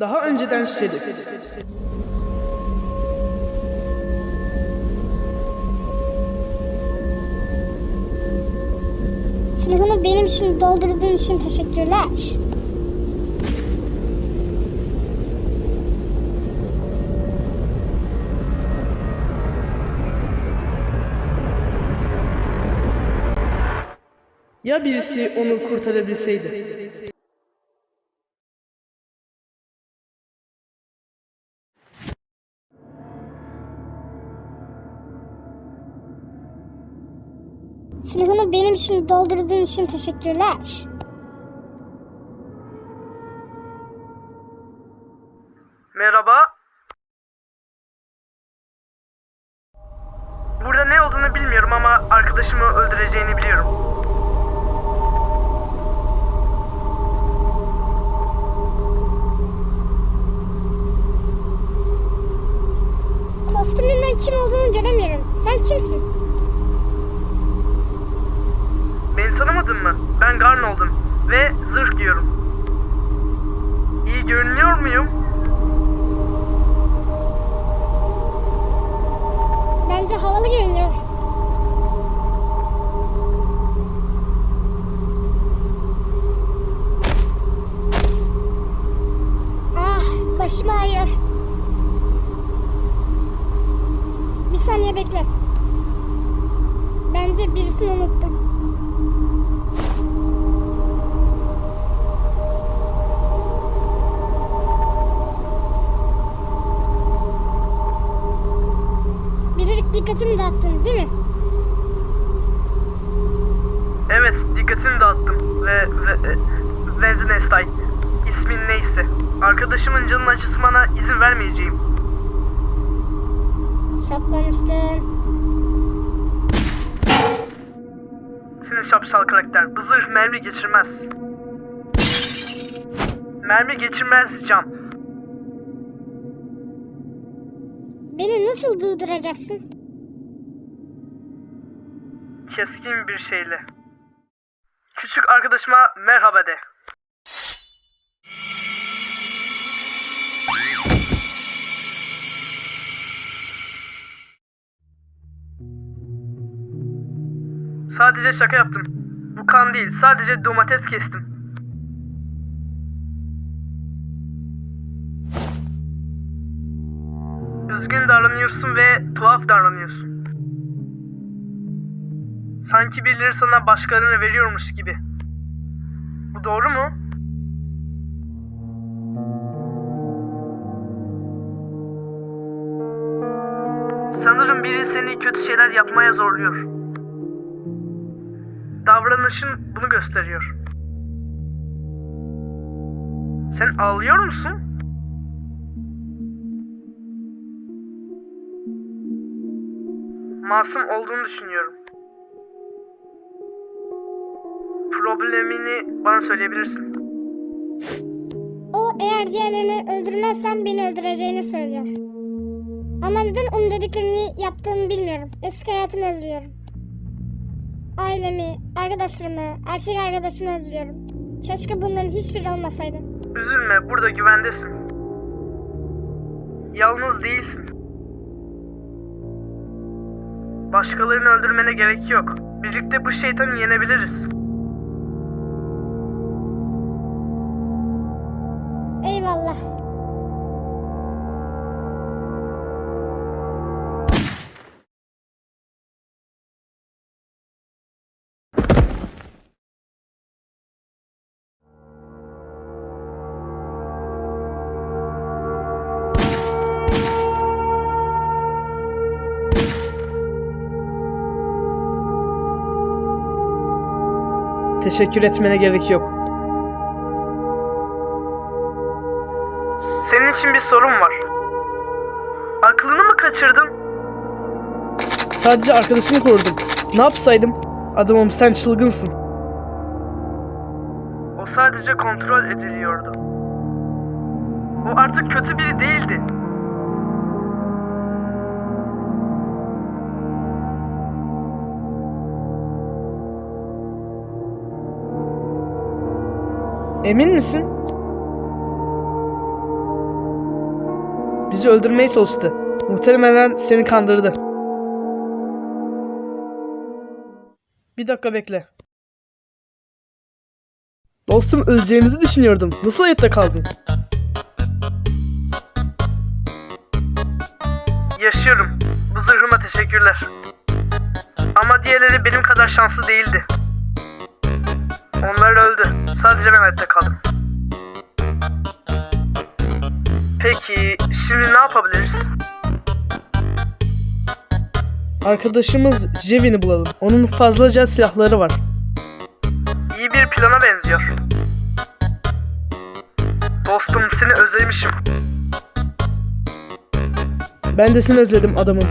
Daha önceden Şerif. Silahımı benim için doldurduğun için teşekkürler. Ya birisi onu kurtarabilseydi? Silahımı benim için doldurduğun için teşekkürler. Merhaba. Burada ne olduğunu bilmiyorum ama arkadaşımı öldüreceğini biliyorum. Kostümünden kim olduğunu göremiyorum. Sen kimsin? Beni tanımadın mı? Ben Garnold'um ve zırh giyiyorum. İyi görünüyor muyum? Bence havalı görünüyor. Ah, başım ağrıyor. Bir saniye bekle. Bence birisini unuttum. Dikkatimi dağıttın değil mi? Evet, dikkatini dağıttım ve, ve e, Wednesday ismin neyse. Arkadaşımın canını acıtmana izin vermeyeceğim. Çok konuştun. Senin şapşal karakter. Bu zırh mermi geçirmez. Mermi geçirmez cam. Beni nasıl durduracaksın? Keskin bir şeyle. Küçük arkadaşıma merhaba de. Sadece şaka yaptım. Bu kan değil, sadece domates kestim. Üzgün davranıyorsun ve tuhaf davranıyorsun. Sanki birileri sana başkalarını veriyormuş gibi. Bu doğru mu? Sanırım biri seni kötü şeyler yapmaya zorluyor. Davranışın bunu gösteriyor. Sen ağlıyor musun? Masum olduğunu düşünüyorum. Problemini bana söyleyebilirsin. O eğer diğerlerini öldürmezsem beni öldüreceğini söylüyor. Ama neden onun dediklerini yaptığımı bilmiyorum. Eski hayatımı özlüyorum. Ailemi, arkadaşlarımı, erkek arkadaşımı özlüyorum. Keşke bunların hiçbiri olmasaydı. Üzülme, burada güvendesin. Yalnız değilsin. Başkalarını öldürmene gerek yok. Birlikte bu şeytanı yenebiliriz. Eyvallah. Teşekkür etmene gerek yok. Senin için bir sorun var. Aklını mı kaçırdın? Sadece arkadaşını korudum. Ne yapsaydım? Adamım sen çılgınsın. O sadece kontrol ediliyordu. O artık kötü biri değildi. Emin misin? Bizi öldürmeye çalıştı. Muhtemelen seni kandırdı. Bir dakika bekle. Dostum öleceğimizi düşünüyordum. Nasıl hayatta kaldın? Yaşıyorum. Bu zırhıma teşekkürler. Ama diğerleri benim kadar şanslı değildi. Onlar öldü. Sadece ben hayatta kaldım. Peki şimdi ne yapabiliriz? Arkadaşımız Jevin'i bulalım. Onun fazlaca silahları var. İyi bir plana benziyor. Dostum seni özlemişim. Ben de seni özledim adamım.